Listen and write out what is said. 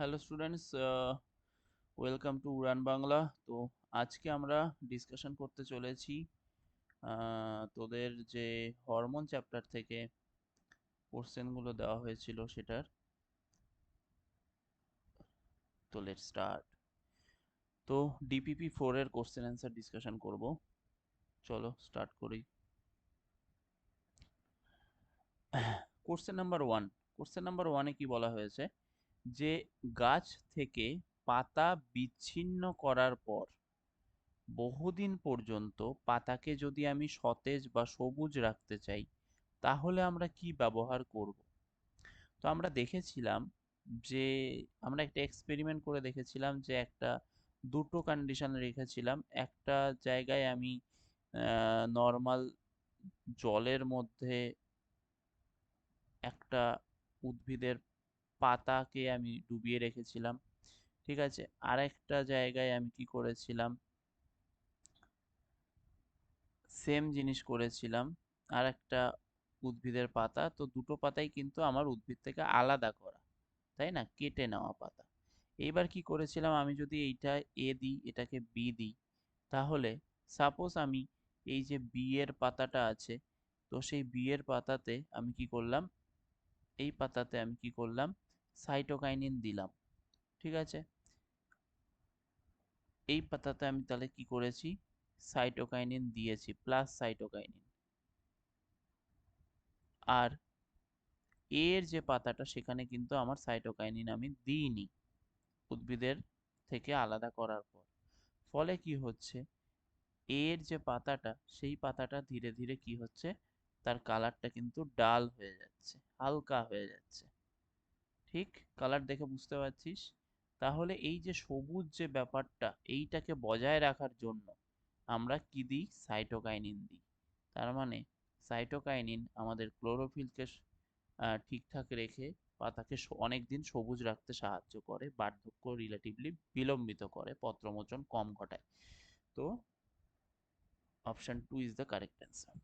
Hello students welcome to Udaan Bangla তো আজকে আমরা ডিসকাশন করতে চলেছি তোদের যে হরমোন চ্যাপ্টার থেকে কোশ্চেনগুলো দেওয়া হয়েছিল সেটার। তো লেট স্টার্ট তো ডিপিপি ফোর এর কোশ্চেন অ্যান্সার ডিসকাশন করব। চলো স্টার্ট করি। Question number one question number ওয়ানে কি বলা হয়েছে? যে গাছ থেকে পাতা বিচ্ছিন্ন করার পর, বহুদিন পর্যন্ত পাতাকে যদি আমি সতেজ বা সবুজ রাখতে চাই, তাহলে আমরা কি ব্যবহার করব? তো আমরা দেখেছিলাম যে, আমরা একটা এক্সপেরিমেন্ট করে দেখেছিলাম যে একটা দুটো কন্ডিশন রেখেছিলাম। একটা জায়গায় আমি নর্মাল জলের মধ্যে একটা উদ্ভিদের পাতাকে আমি ডুবিয়ে রেখেছিলাম, ঠিক আছে? আরেকটা জায়গায় আমি কি করেছিলাম? সেম জিনিস করেছিলাম আর একটা উদ্ভিদের পাতা। তো দুটো পাতাই কিন্তু আমার উদ্ভিদ থেকে আলাদা করা, তাই না? কেটে নেওয়া পাতা। এইবার কি করেছিলাম? আমি যদি এইটা এ দিই, এটাকে বি দিই, তাহলে সাপোজ আমি এই যে বি এর পাতাটা আছে, তো সেই বি এর পাতাতে আমি কি করলাম? এই পাতাতে আমি কি করলাম? সাইটোকাইনিন দিলাম। ঠিক আছে? এই পাতাতে আমি তাহলে কি করেছি? সাইটোকাইনিন দিয়েছি প্লাস সাইটোকাইনিন আর এর যে পাতাটা, সেখানে কিন্তু আমার সাইটোকাইনিন আমি দিইনি উদ্ভিদের থেকে আলাদা করার পর। ফলে কি হচ্ছে? এর যে পাতাটা, সেই পাতাটা ধীরে ধীরে কি হচ্ছে? তার কালারটা কিন্তু ডাল হয়ে যাচ্ছে। হালকা হয়ে যাচ্ছে। ঠিক? কালার দেখে বুঝতে পারছিস? তাহলে এই যে সবুজ যে ব্যাপারটা, এইটাকে বজায় রাখার জন্য আমরা কি দিই? সাইটোকাইনিন দিই। তার মানে সাইটোকাইনিন আমাদের ক্লোরোফিলকে ঠিকঠাক রেখে পাতাকে অনেক দিন সবুজ রাখতে সাহায্য করে, বার্ধক্য রিলেটিভলি বিলম্বিত করে, পত্রমোচন কম ঘটায়। তো option two is the correct answer